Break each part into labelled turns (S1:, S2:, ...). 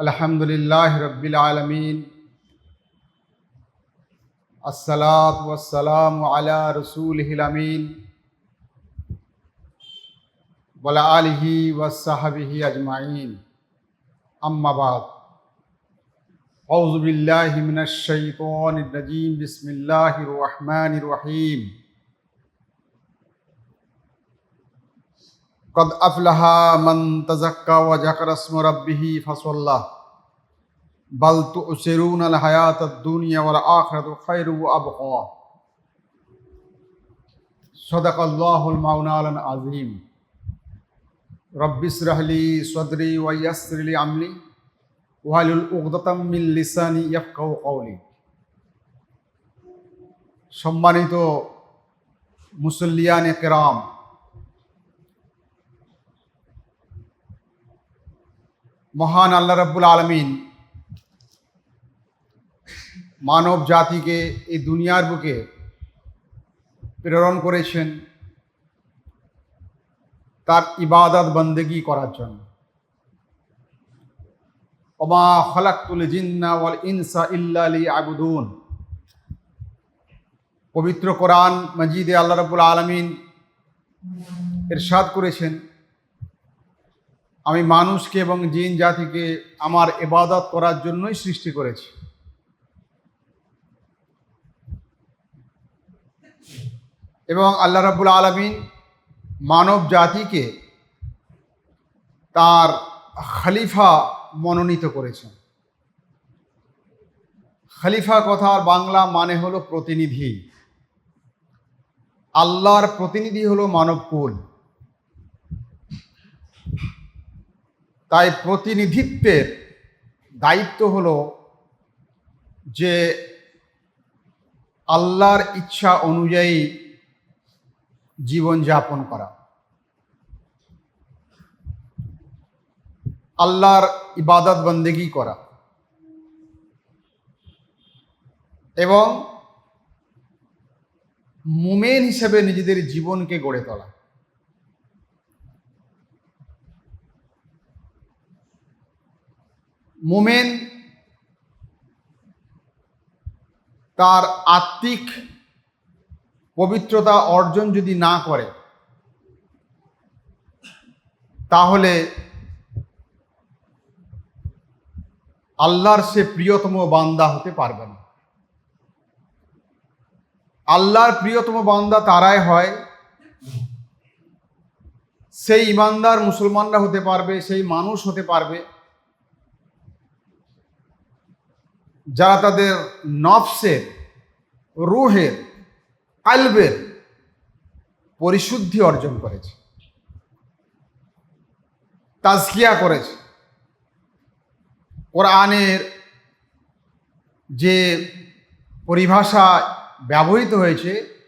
S1: الحمد لله رب العالمين الصلاة والسلام على رسوله الأمين وعلى آله وصحبه أجمعين أما بعد أعوذ بالله من الشيطان الرجيم بسم الله الرحمن الرحيم قد أفلح من تزكى وذكر اسم ربه فصلى بل تؤثرون الحياة الدنيا والآخرة خير وأبقى صدق الله المولى العظيم رب اشرح لي صدري ويسر لي عملي واحلل عقدة من লিসানি يفقهوا قولي সম্মানিত মুসল্লিয়ানে কেরাম মহান আল্লাহ রাব্বুল আলমিন মানব জাতিকে এই দুনিয়ার বুকে প্রেরণ করেছেন তার ইবাদত বন্দেগি করার জন্য। ওমা খলাকুল জিন্না ওয়াল ইনসা ইল্লালি আবুদুন পবিত্র কোরআন মজিদে আল্লাহ রাব্বুল আলমিন এরশাদ করেছেন। আমি মানুষকে এবং জিন জাতিকে আমার এবাদত করার জন্যই সৃষ্টি করেছি। এবং আল্লাহ রাবুল আলমিন মানব জাতিকে তার খালিফা মনোনীত করেছেন। খালিফা কথার বাংলা মানে হলো প্রতিনিধি। আল্লাহর প্রতিনিধি হলো মানবকুল। তাই প্রতিনিধিত্বের দায়িত্ব হল যে আল্লাহর ইচ্ছা অনুযায়ী জীবন যাপন করা। আল্লাহর ইবাদত বন্দেগি করা। এবং মুমেন হিসেবে নিজেদের জীবনকে গড়ে তোলা। মোমেন তার আত্মিক পবিত্রতা অর্জন যদি না করে, তাহলে আল্লাহর সে প্রিয়তম বান্দা হতে পারবে না। আল্লাহর প্রিয়তম বান্দা তারাই হয়, সেই ইমানদার মুসলমানরা হতে পারবে, সেই মানুষ হতে পারবে যারা তাদের নফসের, রুহের, কালবের পরিশুদ্ধি অর্জন করেছে। তাজকিয়া করেছে। কোরআনের যে পরিভাষা ব্যবহৃত হয়েছে,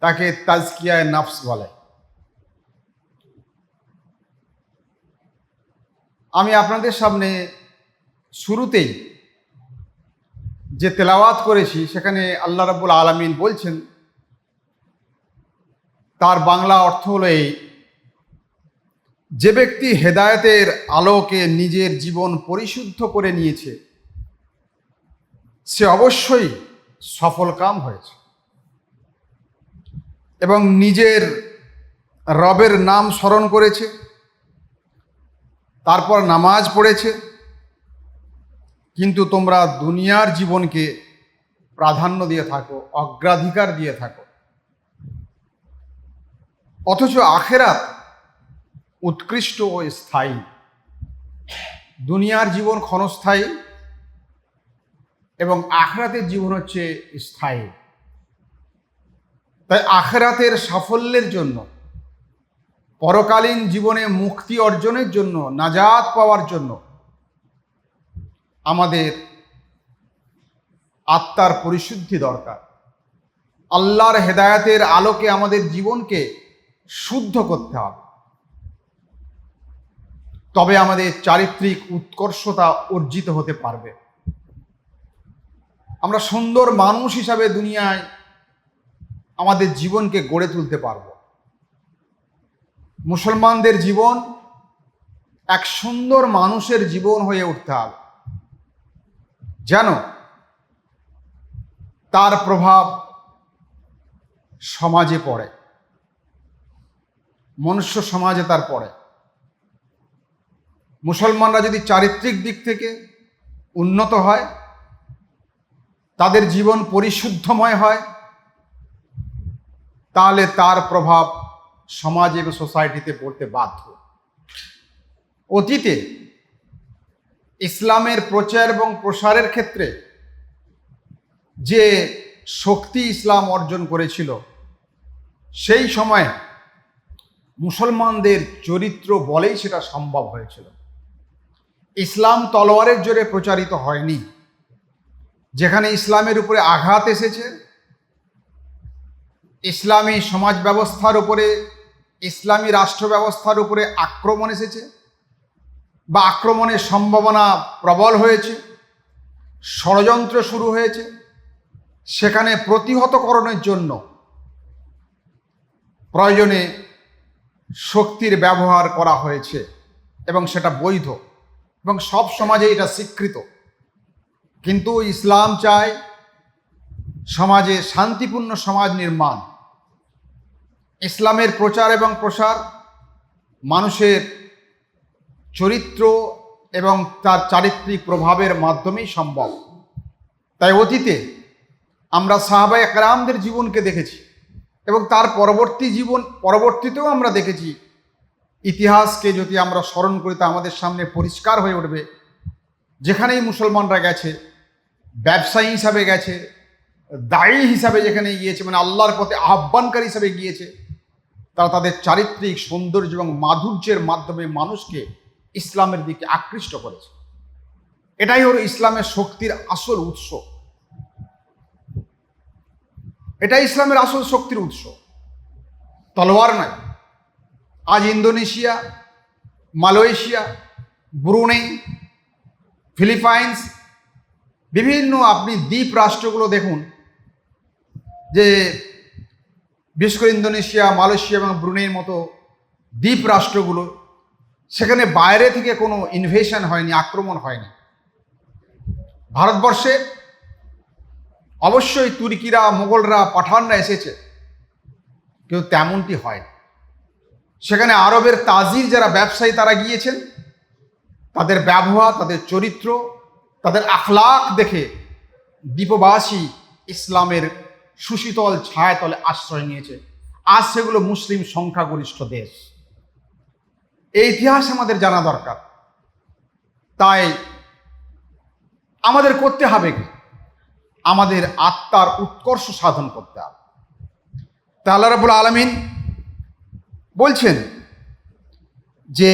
S1: তাকে তাজকিয়ায় নফস বলে। আমি আপনাদের সামনে শুরুতেই যে তেলাওয়াত করেছি, সেখানে আল্লাহ রাব্বুল আলমিন বলছেন, তার বাংলা অর্থ হলো এই, যে ব্যক্তি হেদায়েতের আলোকে নিজের জীবন পরিশুদ্ধ করে নিয়েছে, সে অবশ্যই সফল কাম হয়েছে। এবং নিজের রবের নাম স্মরণ করেছে, তারপর নামাজ পড়েছে কিন্তু তোমরা দুনিয়ার জীবনকে প্রাধান্য দিয়ে থাকো, অগ্রাধিকার দিয়ে থাকো। অথচ আখেরাত উৎকৃষ্ট ও স্থায়ী। দুনিয়ার জীবন ক্ষণস্থায়ী এবং আখরাতের জীবন হচ্ছে স্থায়ী। তাই আখরাতের সাফল্যের জন্য, পরকালীন জীবনে মুক্তি অর্জনের জন্য, নাজাত পাওয়ার জন্য আমাদের আত্মার পরিশুদ্ধি দরকার। আল্লাহর হেদায়াতের আলোকে আমাদের জীবনকে শুদ্ধ করতে হবে। তবে আমাদের চারিত্রিক উৎকর্ষতা অর্জিত হতে পারবে। আমরা সুন্দর মানুষ হিসাবে দুনিয়ায় আমাদের জীবনকে গড়ে তুলতে পারব। মুসলমানদের জীবন এক সুন্দর মানুষের জীবন হয়ে উঠতে হবে। যেন তার প্রভাব সমাজে পড়ে। মনুষ্য সমাজে তার পড়ে। মুসলমানরা যদি চারিত্রিক দিক থেকে উন্নত হয়, তাদের জীবন পরিশুদ্ধময় হয়, তাহলে তার প্রভাব সমাজ এবং সোসাইটিতে পড়তে বাধ্য। অতীতে ইসলামের প্রচার এবং প্রসারের ক্ষেত্রে যে শক্তি ইসলাম অর্জন করেছিল, সেই সময় মুসলমানদের চরিত্র বলেই সেটা সম্ভব হয়েছিল। ইসলাম তলোয়ারের জোরে প্রচারিত হয়নি, যেখানে ইসলামের উপরে আঘাত এসেছে, ইসলামী সমাজ ব্যবস্থার উপরে, ইসলামী রাষ্ট্র ব্যবস্থার উপরে আক্রমণ এসেছে বা আক্রমণের সম্ভাবনা প্রবল হয়েছে, ষড়যন্ত্র শুরু হয়েছে, সেখানে প্রতিহতকরণের জন্য প্রয়োজনে শক্তির ব্যবহার করা হয়েছে এবং সেটা বৈধ এবং সব সমাজে এটা স্বীকৃত। কিন্তু ইসলাম চায় সমাজে শান্তিপূর্ণ সমাজ নির্মাণ। ইসলামের প্রচার এবং প্রসার মানুষের চরিত্র এবং তার চারিত্রিক প্রভাবের মাধ্যমেই সম্ভব। তাই অতীতে আমরা সাহাবাই একরামদের জীবনকে দেখেছি এবং তার পরবর্তী জীবন, পরবর্তীতেও আমরা দেখেছি। ইতিহাসকে যদি আমরা স্মরণ করি, তা আমাদের সামনে পরিষ্কার হয়ে উঠবে। যেখানেই মুসলমানরা গেছে, ব্যবসায়ী হিসাবে গেছে, দায়ী হিসাবে যেখানে গিয়েছে মানে আল্লাহর পথে আহ্বানকারী হিসাবে গিয়েছে, তারা তাদের চারিত্রিক সৌন্দর্য এবং মাধুর্যের মাধ্যমে মানুষকে ইসলামের দিকে আকৃষ্ট করেছে। এটাই হলো ইসলামের শক্তির আসল উৎস। এটা ইসলামের আসল শক্তির উৎস। তলোয়ার নয়। আজ ইন্দোনেশিয়া, মালয়েশিয়া, ব্রুনেই, ফিলিপাইন্স, বিভিন্ন আপনি দ্বীপ রাষ্ট্রগুলো দেখুন, যে বিশেষ করে ইন্দোনেশিয়া, মালয়েশিয়া এবং ব্রুনেইয়ের মতো দ্বীপ রাষ্ট্রগুলো সেখানে বাইরে থেকে কোনো ইনভেশন হয়নি, আক্রমণ হয়নি। ভারতবর্ষে অবশ্যই তুর্কিরা, মোগলরা, পাঠানরা এসেছে, কিন্তু তেমনটি হয় সেখানে আরবের তাজির যারা ব্যবসায়ী, তারা গিয়েছেন। তাদের ব্যবহার, তাদের চরিত্র, তাদের আখলাক দেখে দ্বীপবাসী ইসলামের সুশীতল, ছায়াতলে আশ্রয় নিয়েছে। আজ সেগুলো মুসলিম সংখ্যাগরিষ্ঠ দেশ। এই ইতিহাস আমাদের জানা দরকার। তাই আমাদের করতে হবে কি? আমাদের আত্মার উৎকর্ষ সাধন করতে হবে। তা আল্লাহ রাবুল আলমিন বলছেন যে,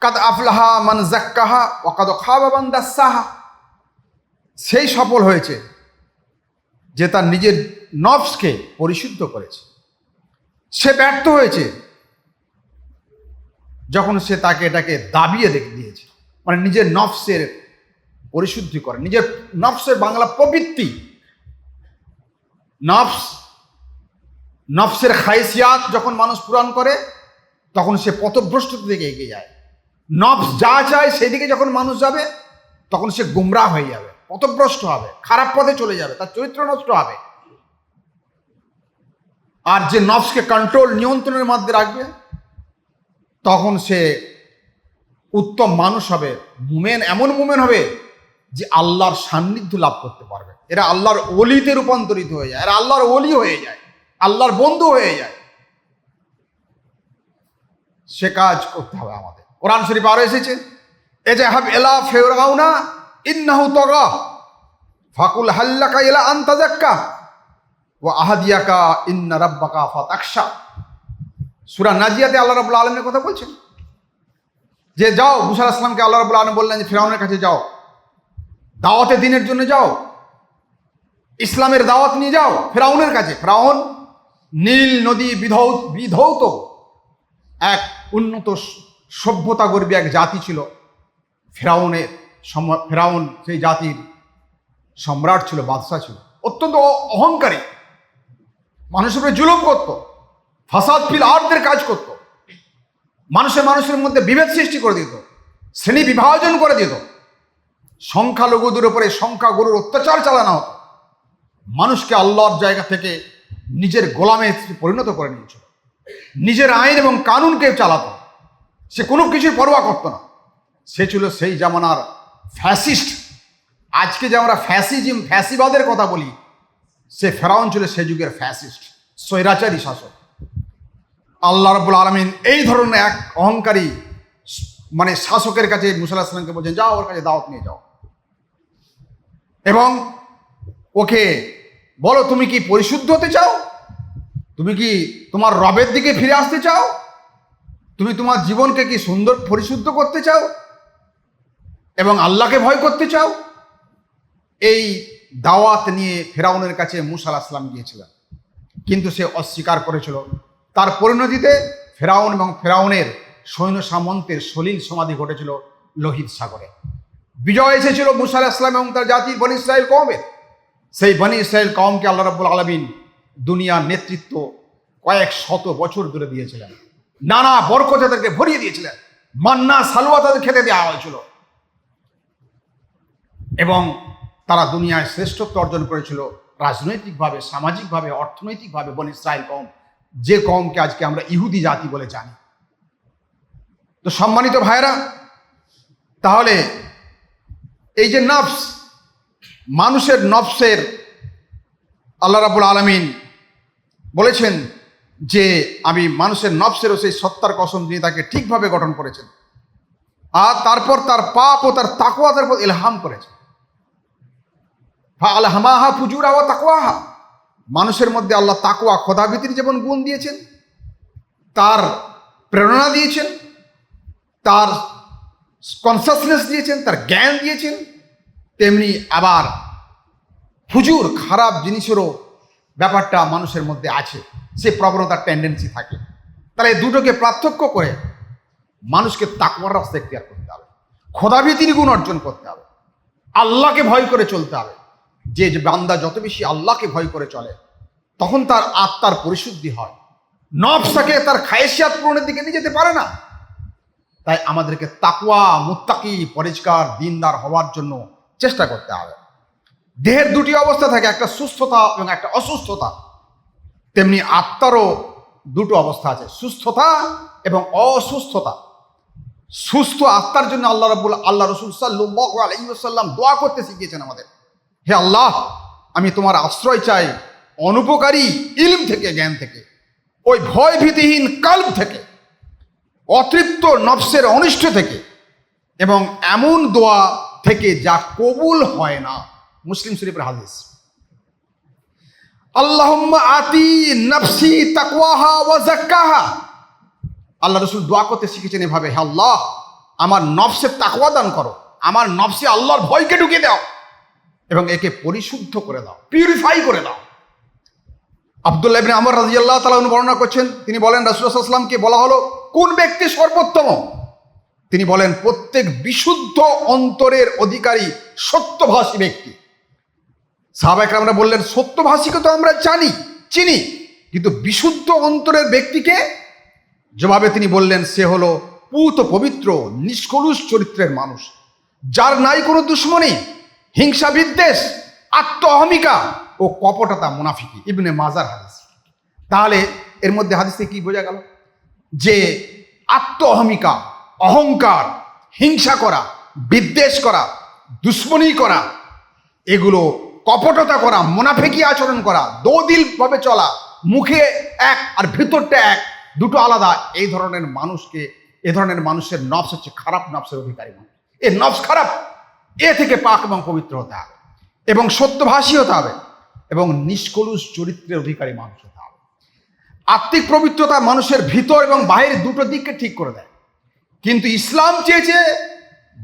S1: কাদ আফলাহা মান জাক্কাহা ওকাদ খাবাবান দাসাহা। সেই সফল হয়েছে যে তার নিজের নফসকে পরিশুদ্ধ করেছে। সে ব্যর্থ হয়েছে যখন সে তাকে এটাকে দাবিয়ে রেখে দিয়েছে মানে নিজের নফসের পরিশুদ্ধি করে, নিজের নফসের বাংলা প্রবৃত্তি, নফস, নফসের খাইসিয়াত যখন মানুষ পূরণ করে, তখন সে পথভ্রষ্টতা দিকে এগিয়ে যায়। নফস যা চায় সেদিকে যখন মানুষ যাবে, তখন সে গুমরা হয়ে যাবে, পথভ্রষ্ট হবে, খারাপ পথে চলে যাবে, তার চরিত্র নষ্ট হবে। আর যে নফসকে কন্ট্রোল নিয়ন্ত্রণের মধ্যে রাখবে তখন সে উত্তম মানুষ হবে, মুমেন, এমন মুমেন হবে যে আল্লাহর সান্নিধ্য লাভ করতে পারবে। এরা আল্লাহর অলিতে রূপান্তরিত হয়ে যায়, এরা আল্লাহর অলি হয়ে যায়, আল্লাহর বন্ধু হয়ে যায়। সে কাজ করতে হবে আমাদের। কোরআন শরীফ আরও এসেছে এ যে হাব এলা ফেরাউনা ইন্নাহু তগা, ফাকুল হাল্লাকা এলা আন্তাজাক্কা ও আহাদিয়াকা ইন্না রাব্বাকা ফাতাকশা সূরা নাজিয়াতে আল্লাহ রাব্বুল আলমের কথা বলছেন। যে যাও, মুসা আসলামকে আল্লাহ রাব্বুল আলম বললেন যে ফেরাউনের কাছে যাও। দাওয়াতে দিনের জন্য যাও। ইসলামের দাওয়াত নিয়ে যাও, ফেরাউনের কাছে। ফেরাউন নীল নদী বিধৌ বিধৌত এক উন্নত সভ্যতা গর্বী এক জাতি ছিল। ফেরাউনের ফেরাউন সেই জাতির সম্রাট ছিল, বাদশাহ ছিল। অত্যন্ত অহংকারী। মানুষের উপরে জুলুম করত। ফাসাদ ফিল আর্থের কাজ করত। মানুষের মানুষের মধ্যে বিভেদ সৃষ্টি করে দিত। শ্রেণি বিভাজন করে দিত। সংখ্যালঘুদের উপরে সংখ্যাগুরুর অত্যাচার চালানো হতো। মানুষকে আল্লাহর জায়গা থেকে নিজের গোলামে পরিণত করে নিয়েছিল নিজের আইন এবং কানুনকে চালাত। সে কোনো কিছুর পরোয়া করতো না। সে ছিল সেই জামানার ফ্যাসিস্ট। আজকে যে আমরা ফ্যাসিজিম, ফ্যাসিবাদের কথা বলি, সে ফেরাউন ছিল সে যুগের ফ্যাসিস্ট, স্বৈরাচারী শাসক। আল্লাহ রবুল আলমিন এই ধরনের এক অহংকারী মানে শাসকের কাছে মুসাল্লাহ সাল্লামকে বলছেন, যাও ওর কাছে দাওয়াত নিয়ে যাও। এবং ওকে বলো, তুমি কি পরিশুদ্ধ হতে চাও? তুমি কি তোমার রবের দিকে ফিরে আসতে চাও? তুমি তোমার জীবনকে কি সুন্দর পরিশুদ্ধ করতে চাও? এবং আল্লাহকে ভয় করতে চাও? এই দাওয়াত নিয়ে ফেরাউনের কাছে মুসা আলাহিসাম গিয়েছিলেন। কিন্তু সে অস্বীকার করেছিল। তার পরিণতিতে ফেরাউন এবং ফেরাউনের সৈন্য সামন্তের সলিল সমাধি ঘটেছিল লোহিত সাগরে। বিজয় এসেছিল মুসা আলাহিসাম এবং তার জাতির বনি ইসরায়েল কমের সেই বনি ইসরায়েল কমকে আল্লাহ রাব্বুল আলমিন দুনিয়ার নেতৃত্ব কয়েক শত বছর ধরে দিয়েছিলেন। নানা বরকত তাদেরকে ভরিয়ে দিয়েছিলেন। মান্না সালুয়া তাদের খেতে দেওয়া হয়েছিল। এবং তারা দুনিয়ায় শ্রেষ্ঠত্ব অর্জন করেছিল রাজনৈতিকভাবে, সামাজিকভাবে, অর্থনৈতিকভাবে বন ইসরায়েল কম যে কমকে আজকে আমরা ইহুদি জাতি বলে জানি। তো সম্মানিত ভাইরা তাহলে এই যে নফস, মানুষের নফসের আল্লাহ রাবুল আলমিন বলেছেন যে, আমি মানুষের নফসেরও সেই সত্তার কসম দিয়ে তাকে ঠিকভাবে গঠন করেছেন। আর তারপর তার পাপ ও তার তাকুয়া তার উপর ইলহাম করেছেন। আলহামাহা ফুজুরা ও তাকুয়াহা মানুষের মধ্যে আল্লাহ তাকুয়া খোদাবিতির যেমন গুণ দিয়েছেন, তার প্রেরণা দিয়েছেন, তার কনসাসনেস দিয়েছেন, তার জ্ঞান দিয়েছেন, তেমনি আবার ফুজুর খারাপ জিনিসেরও ব্যাপারটা মানুষের মধ্যে আছে, সে প্রবণতার টেন্ডেন্সি থাকে। তাহলে দুটোকে পার্থক্য করে মানুষকে তাকওয়ার রাস্তা এখতিয়ার করতে হবে খোদাভীতির গুণ অর্জন করতে হবে, আল্লাহকে ভয় করে চলতে হবে। যে বান্দা যত বেশি আল্লাহকে ভয় করে চলে, তখন তার আত্মার পরিশুদ্ধি হয়। নফসাকে তার খায়েশিয়াত পূরণের দিকে নিয়ে যেতে পারে না। তাই আমাদেরকে তাকুয়া মুত্তাকি, পরিষ্কার, দিনদার হওয়ার জন্য চেষ্টা করতে হবে। দেহের দুটি অবস্থা থাকে, একটা সুস্থতা এবং একটা অসুস্থতা। তেমনি আত্মারও দুটো অবস্থা আছে, সুস্থতা এবং অসুস্থতা। সুস্থ আত্মার জন্য আল্লাহ রাবুল আল্লাহ রসুল সাল্লাহ আলহিসাল্লাম দোয়া করতে শিখিয়েছেন আমাদের। হে আল্লাহ, আমি তোমার আশ্রয় চাই অনুপকারী ইলম থেকে, জ্ঞান থেকে, ওই ভয় ভীতিহীন কাল্প থেকে, অতৃপ্ত নফসের অনিষ্ট থেকে এবং এমন দোয়া থেকে যা কবুল হয় না। মুসলিম শরীফের হাদিস। আল্লাহুম্মা আতি নফসি তাকওয়াহা ওয়া যাক্কাহা। আল্লাহ রসুল দোয়া করতে শিখেছেন এভাবে, হে আল্লাহ, আমার নফসে তাকওয়া দান করো, আমার নফসে আল্লাহর ভয়কে ঢুকিয়ে দাও। এবং একে পরিশুদ্ধ করে দাও পিউরিফাই করে দাও। আবদুল্লাহ ইবনে আমর রাজিয়াল্লাহ তাআলা বর্ণনা করছেন, তিনি বলেন সাল্লামকে বলা হলো, কোন ব্যক্তি সর্বোত্তম? তিনি বলেন, প্রত্যেক বিশুদ্ধ অন্তরের অধিকারী সত্যভাষী ব্যক্তি। সাহাবাহিক আমরা বললেন, সত্যভাষীকে তো আমরা জানি, চিনি, কিন্তু বিশুদ্ধ অন্তরের ব্যক্তিকে? জবাবে তিনি বললেন, সে হলো পুত পবিত্র, নিষ্কলুষ চরিত্রের মানুষ, যার নাই কোনো দুশ্মনী। হিংসা বিদ্বেষ আত্ম অহমিকা ও কপটতা মুনাফিকি, ইবনে মাজার হাদিস। তাহলে এর মধ্যে হাদিসে কি বোঝা গেল? যে আত্ম অহমিকা অহংকার, হিংসা করা, বিদ্বেষ করা, দুশ্মনী করা, এগুলো কপটতা করা, মুনাফেকি আচরণ করা দোদিল ভাবে চলা, মুখে এক আর ভিতরটা এক, দুটো আলাদা, এই ধরনের মানুষকে, এ ধরনের মানুষের নফস হচ্ছে খারাপ নফসের অধিকারী মানুষ। এ নফস খারাপ। এ থেকে পাক এবং পবিত্র হতে হবে। এবং সত্যভাষী হতে হবে এবং নিষ্কলুষ চরিত্রের অধিকারী মানুষ হতে হবে। আত্মিক পবিত্রতা মানুষের ভিতর এবং বাইরের দুটো দিককে ঠিক করে দেয়। কিন্তু ইসলাম চেয়েছে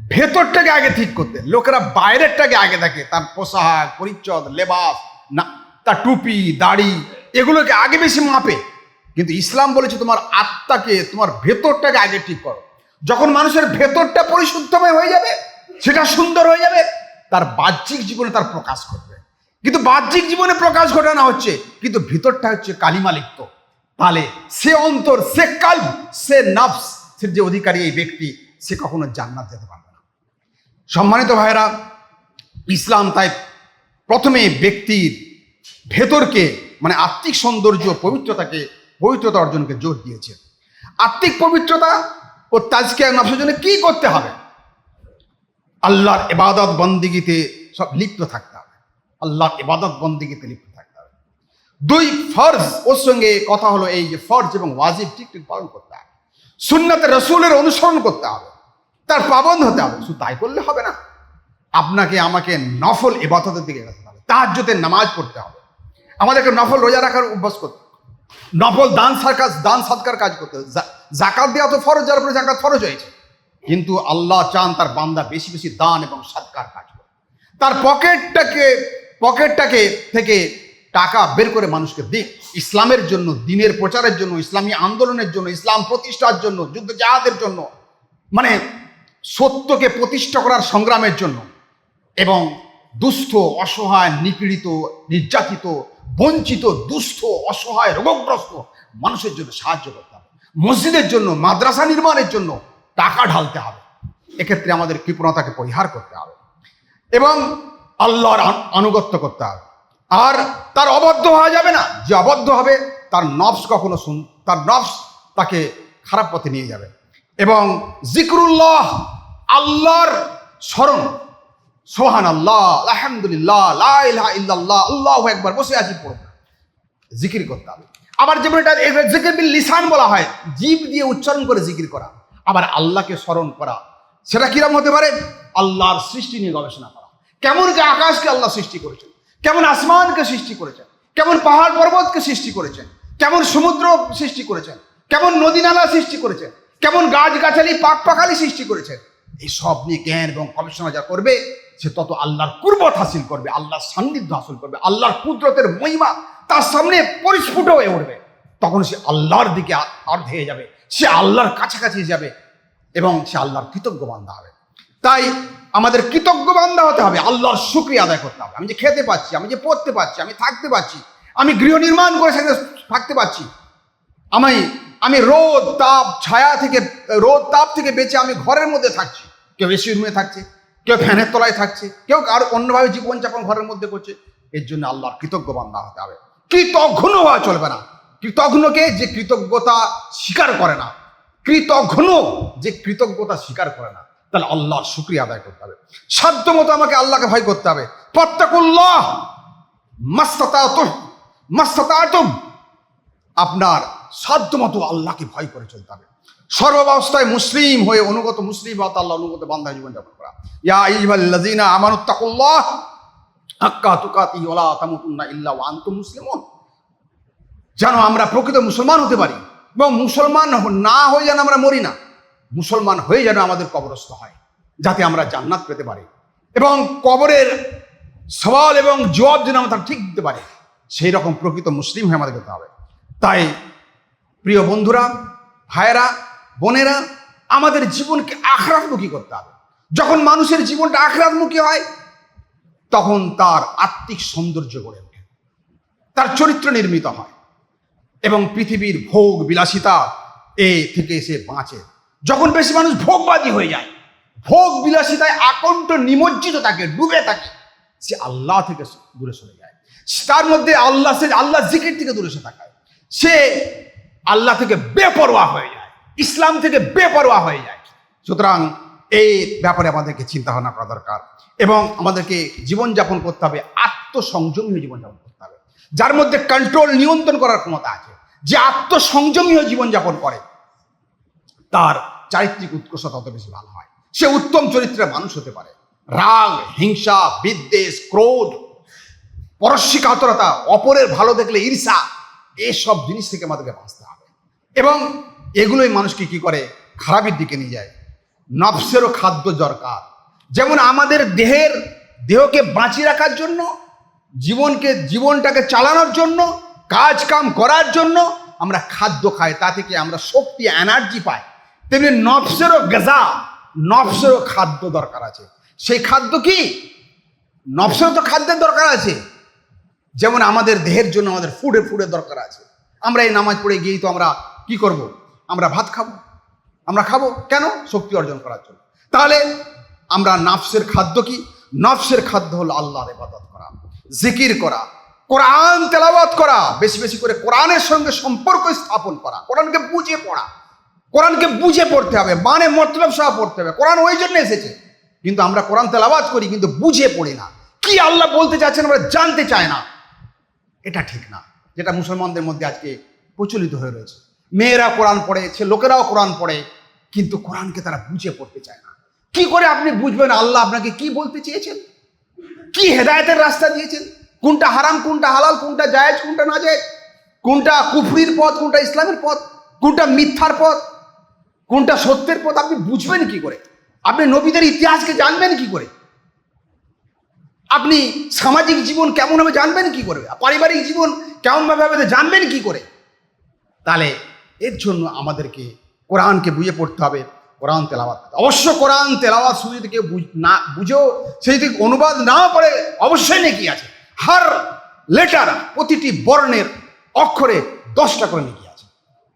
S1: ভেতরটাকে আগে ঠিক করতে। লোকেরা বাইরেরটাকে আগে দেখে। তার পোশাক, পরিচ্ছদ, লেবাস, না, তার টুপি, দাড়ি, এগুলোকে আগে বেশি মাপে। কিন্তু ইসলাম বলেছে তোমার আত্মাকে, তোমার ভেতরটাকে আগে ঠিক করো। যখন মানুষের ভেতরটা পরিশুদ্ধময় হয়ে যাবে সেটা সুন্দর হয়ে যাবে, তার বাহ্যিক জীবনে তার প্রকাশ ঘটবে। কিন্তু বাহ্যিক জীবনে প্রকাশ ঘটানো হচ্ছে, কিন্তু ভিতরটা হচ্ছে কালিমালিপ্ত তাহলে সে অন্তর, সে কাল সে নফস যে অধিকারী এই ব্যক্তি, সে কখনো জান্নাত যেতে পারবে না। সম্মানিত ভাইরা ইসলাম তাই প্রথমে ব্যক্তির ভেতরকে মানে আত্মিক সৌন্দর্য, পবিত্রতাকে, পবিত্রতা অর্জনকে জোর দিয়েছে। আত্মিক পবিত্রতা ও তাজকে নফসের জন্য কি করতে হবে? আল্লাহর এবাদত বন্দিগিতে সব লিপ্ত থাকতে হবে। আল্লাহর এবাদত বন্দিগিতে লিপ্ত থাকতে হবে। দুই ফর্জ, ওর সঙ্গে কথা হলো এই যে ফর্জ এবং ওয়াজিব ঠিক ঠিক পালন করতে হবে। সুন্নাতে রসুলের অনুসরণ করতে হবে। তার পাবন্ধ হতে হবে। শুধু তাই করলে হবে না। আপনাকে আমাকে নফল এবাদতের দিকে যেতে হবে। তাহাজ্জুদের নামাজ পড়তে হবে। আমাদেরকে নফল রোজা রাখার অভ্যাস করতে নফল দান সারকার দান, সাদকার কাজ করতে জাকাত দেওয়া তো ফরজ, যার উপরে জাকাত ফরজ হয়েছে। কিন্তু আল্লাহ চান তার বান্দা বেশি বেশি দান এবং সাদকার কাজ করে তার পকেটটাকে পকেটটাকে থেকে টাকা বের করে মানুষকে দিক। ইসলামের জন্য, দিনের প্রচারের জন্য, ইসলামী আন্দোলনের জন্য, ইসলাম প্রতিষ্ঠার জন্য, যুদ্ধ জাহাদের জন্য মানে সত্যকে প্রতিষ্ঠা করার সংগ্রামের জন্য এবং দুস্থ, অসহায়, নিপীড়িত, নির্যাতিত, বঞ্চিত, দুস্থ, অসহায়, রোগগ্রস্ত মানুষের জন্য সাহায্য করতে হবে। মসজিদের জন্য, মাদ্রাসা নির্মাণের জন্য টাকা ঢালতে হবে। এক্ষেত্রে আমাদের কৃপণতাকে পরিহার করতে হবে। এবং আল্লাহর আনুগত্য করতে হবে। আর তার অবদ্ধ হওয়া যাবে না। যে অবদ্ধ হবে, তার নফস কখনো শুন তার নফস তাকে খারাপ পথে নিয়ে যাবে। এবং জিকরুল্লাহ, আল্লাহর স্মরণ সোহান আল্লাহ আলহামদুলিল্লাহ, লা ইলাহা ইল্লাল্লাহ, আল্লাহু একবার বসে আছি পড়ব। জিকির করতে হবে। আবার যেমন এটা জিকির বিল লিসান বলা হয়, জীব দিয়ে উচ্চারণ করে জিকির করা। আবার আল্লাহকে স্মরণ করা। সেটা কিরম হতে পারে? আল্লাহর সৃষ্টি নিয়ে গবেষণা করা। কেমন যে আকাশকে আল্লাহ সৃষ্টি করেছেন, কেমন আসমানকে সৃষ্টি করেছেন, কেমন পাহাড় পর্বতকে সৃষ্টি করেছেন, কেমন সমুদ্র সৃষ্টি করেছেন, কেমন নদী নালা সৃষ্টি করেছেন, কেমন গাছ গাছালি পাক পাখালি সৃষ্টি করেছেন, এই সব নিয়ে জ্ঞান এবং গবেষণা যা করবে, সে তত আল্লাহর কুর্বত হাসিল করবে, আল্লাহর সান্নিধ্য হাসিল করবে, আল্লাহর কুদরতের মহিমা তার সামনে পরিস্ফুট হয়ে উঠবে। তখন সে আল্লাহর দিকে আর ধেয়ে যাবে। সে আল্লাহর কাছাকাছি যাবে এবং সে আল্লাহর কৃতজ্ঞ বান্ধা হবে। তাই আমাদের কৃতজ্ঞ বান্ধা হতে হবে, আল্লাহর শুক্রিয়া আদায় করতে হবে। আমি যে খেতে পাচ্ছি, আমি যে পড়তে পারছি আমি থাকতে পারছি আমি গৃহ নির্মাণ করে সেখানে থাকতে পারছি আমি আমি রোদ, তাপ, ছায়া থেকে, রোদ, তাপ থেকে বেঁচে আমি ঘরের মধ্যে থাকছি। কেউ এসি রুমে থাকছে, কেউ ফ্যানের তলায় থাকছে, কেউ আর অন্যভাবে জীবনযাপন ঘরের মধ্যে করছে। এর জন্য আল্লাহর কৃতজ্ঞ বান্ধা হতে হবে। কৃতঘ্ন হওয়া চলবে না। কৃতঘ্নকে যে কৃতজ্ঞতা স্বীকার করে না, কৃতঘ্ন যে কৃতজ্ঞতা স্বীকার করে না, তাহলে আল্লাহর শুক্রিয়া আদায় করতে হবে। সাধ্য মতো আমাকে আল্লাহকে ভয় করতে হবে। প্রত্যেকুল্লাহ মাস্তাতাতুম আপনার সাধ্য মতো আল্লাহকে ভয় করে চলতে হবে। সর্বাবস্থায় মুসলিম হয়ে অনুগত মুসলিম বা আল্লাহ অনুগত বান্ধা জীবনযাপন করা। ইয়া ইবাল্লাযিনা আমানুত্তাকুল্লাহ হাক্কা তুকাতি ওয়ালা তামুতুন্না ইল্লা মুসলিমুন। যেন আমরা প্রকৃত মুসলমান হতে পারি। এবং মুসলমান না হয়ে যেন আমরা মরি না, মুসলমান হয়ে যেন আমাদের কবরস্থ হয়, যাতে আমরা জান্নাত পেতে পারি। এবং কবরের সওয়াল এবং জবাব যেন আমরা ঠিক দিতে পারি, সেই রকম প্রকৃত মুসলিম হয়ে আমাদের হতে হবে। তাই, প্রিয় বন্ধুরা, ভাইয়েরা, বোনেরা, আমাদের জীবনকে আখরাতমুখী করতে হবে। যখন মানুষের জীবনটা আখরাতমুখী হয়, তখন তার আত্মিক সৌন্দর্য গড়ে ওঠে, তার চরিত্র নির্মিত হয়। এবং পৃথিবীর ভোগ বিলাসিতা এ থেকে সে বাঁচে। যখন বেশি মানুষ ভোগবাদী হয়ে যায় ভোগ বিলাসিতায় আকণ্ঠ নিমজ্জিত থাকে, ডুবে থাকে, সে আল্লাহ থেকে দূরে সরে যায়। তার মধ্যে আল্লাহ সে, আল্লাহ জিকির থেকে দূরে সরে থাকায়। সে আল্লাহ থেকে বেপরোয়া হয়ে যায়, ইসলাম থেকে বেপরোয়া হয়ে যায়। সুতরাং এই ব্যাপারে আমাদেরকে চিন্তা ভাবনা করা দরকার এবং আমাদেরকে জীবনযাপন করতে হবে, আত্মসংযমী হয়ে জীবনযাপন করতে যার মধ্যে কন্ট্রোল নিয়ন্ত্রণ করার ক্ষমতা আছে, যে আত্মসংযমীয় জীবনযাপন করে, তার চারিত্রিক উৎকর্ষতা তত বেশি ভালো হয়। সে উত্তম চরিত্রের মানুষ হতে পারে। রাগ, হিংসা, বিদ্বেষ, ক্রোধ পরশ্বিকাতরতা অপরের ভালো দেখলে ঈর্ষা, এসব জিনিস থেকে আমাদেরকে বাঁচতে হবে। এবং এগুলোই মানুষকে কি করে? খারাপের দিকে নিয়ে যায়। নফসেরও খাদ্য দরকার। যেমন আমাদের দেহের, দেহকে বাঁচিয়ে রাখার জন্য জীবনকে, জীবনটাকে চালানোর জন্য, কাজ কাম করার জন্য আমরা খাদ্য খাই, তা থেকে আমরা শক্তি এনার্জি পাই। তেমনি নফসেরও গেজা, নফসেরও খাদ্য দরকার আছে। সেই খাদ্য কি? নফসেরও তো খাদ্যের দরকার আছে। যেমন আমাদের দেহের জন্য আমাদের ফুডের ফুডের দরকার আছে। আমরা এই নামাজ পড়ে গিয়েই তো আমরা কি করব? আমরা ভাত খাব। আমরা খাব কেন? শক্তি অর্জন করার জন্য। তাহলে আমরা নাফসের খাদ্য কি? নফসের খাদ্য হলো আল্লাহর ইবাদত করা। জিকির করা, কোরআন তেলাওয়াত করা, বেশি বেশি করে কোরআনের সঙ্গে সম্পর্ক স্থাপন করা, কোরআনকে বুঝে পড়া, কোরআনকে বুঝে পড়তে হবে মানে মতলব সহ পড়তে হবে। কোরআন ওই জন্য এসেছে, কিন্তু আমরা কোরআন তেলাওয়াত করি, কিন্তু বুঝে পড়ি না। কি আল্লাহ বলতে চাচ্ছেন আমরা জানতে চাই না। এটা ঠিক না, যেটা মুসলমানদের মধ্যে আজকে প্রচলিত হয়ে রয়েছে। মেয়েরা কোরআন পড়ে, সে লোকেরাও কোরআন পড়ে, কিন্তু কোরআনকে তারা বুঝে পড়তে চায় না। কি করে আপনি বুঝবেন আল্লাহ আপনাকে কি বলতে চেয়েছেন? কি হেদায়তের রাস্তা দিয়েছেন? কোনটা হারাম, কোনটা হালাল, কোনটা জায়েজ, কোনটা না জায়েজ কোনটা কুফরির পথ, কোনটা ইসলামের পথ, কোনটা মিথ্যার পথ, কোনটা সত্যের পথ, আপনি বুঝবেন কি করে? আপনি নবীদের ইতিহাসকে জানবেন কি করে? আপনি সামাজিক জীবন কেমন হবে জানবেন কি করে? পারিবারিক জীবন কেমনভাবে জানবেন কি করে? তাহলে এর জন্য আমাদেরকে কোরআনকে বুঝে পড়তে হবে। কোরআন তেলাওয়াত অবশ্য কোরআন তেলাওয়াত শুধু যদি কেউ না, বুঝেও, সে যদি অনুবাদ না পড়ে অবশ্যই নেকি আছে। হার লেটার প্রতিটি বর্ণের অক্ষরে দশটা করে নেকি আছে।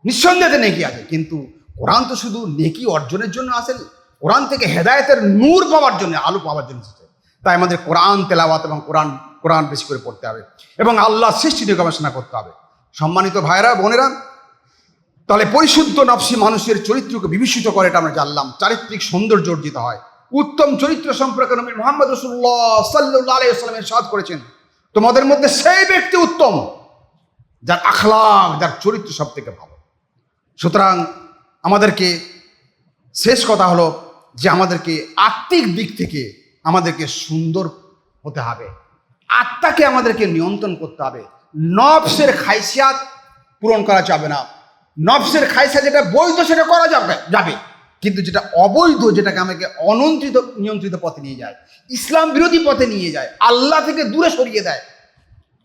S1: নিঃসন্দেহে নেকি আছে। কিন্তু কোরআন তো শুধু নেকি অর্জনের জন্য আসেনি কোরআন থেকে হেদায়েতের নূর পাওয়ার জন্য, আলো পাওয়ার জন্য এসেছে। তাই আমাদের কোরআন তেলাওয়াত এবং কোরআন কোরআন বেশি করে পড়তে হবে। এবং আল্লাহ সৃষ্টি নিয়ে গবেষণা করতে হবে। সম্মানিত ভাইরা বোনেরা তাহলে পরিশুদ্ধ নফসি মানুষের চরিত্রকে বিভূষিত করে এটা আমরা জানলাম। চারিত্রিক সৌন্দর্য অর্জিত হয়। উত্তম চরিত্র সম্পর্কে নবী মোহাম্মদ রসুল্লাহ সাল্লাহ আলাইসালামের সাদ করেছেন। তোমাদের মধ্যে সেই ব্যক্তি উত্তম, যার আখলাক, যার চরিত্র সব থেকে ভালো। সুতরাং আমাদেরকে শেষ কথা হলো যে আমাদেরকে আত্মিক দিক থেকে আমাদেরকে সুন্দর হতে হবে। আত্মাকে আমাদেরকে নিয়ন্ত্রণ করতে হবে। নফসের খাইসিয়াত পূরণ করা যাবে না। নফসের খাইসিয়াত যেটা বৈধ সেটা করা যাবে যাবে। কিন্তু যেটা অবৈধ যেটাকে আমাকে অনন্ত্রিত, নিয়ন্ত্রিত পথে নিয়ে যায়, ইসলাম বিরোধী পথে নিয়ে যায়, আল্লাহ থেকে দূরে সরিয়ে দেয়,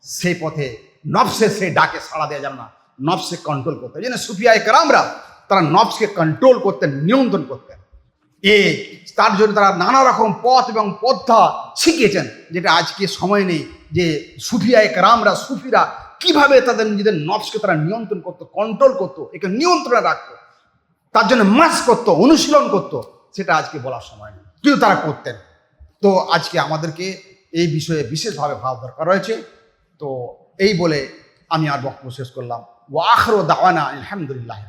S1: সেই পথে নফসের সে ডাকে সাড়া দেওয়া যাবে না, নফসকে কন্ট্রোল করতে। যেন সুফিয়ায় কারামরা তারা নফসকে কন্ট্রোল করতেন, নিয়ন্ত্রণ করতেন। এ, তার জন্য তারা নানা রকম পথ এবং পদ্ধা শিখিয়েছেন, যেটা আজকে সময় নেই যে সুফিয়ায় কারামরা, সুফিরা কীভাবে তাদের নিজেদের নবসকে তারা নিয়ন্ত্রণ করতো কন্ট্রোল করতো, একে নিয়ন্ত্রণে রাখতো, তার জন্য মাস করতো, অনুশীলন করতো, সেটা আজকে বলার সময় নেই। কিন্তু তারা করতেন। তো আজকে আমাদেরকে এই বিষয়ে বিশেষভাবে ভাব দরকার রয়েছে। তো এই বলে আমি আর বক্তব্য শেষ করলাম। ও আখরো দাওয়ানা আলহামদুলিল্লাহ।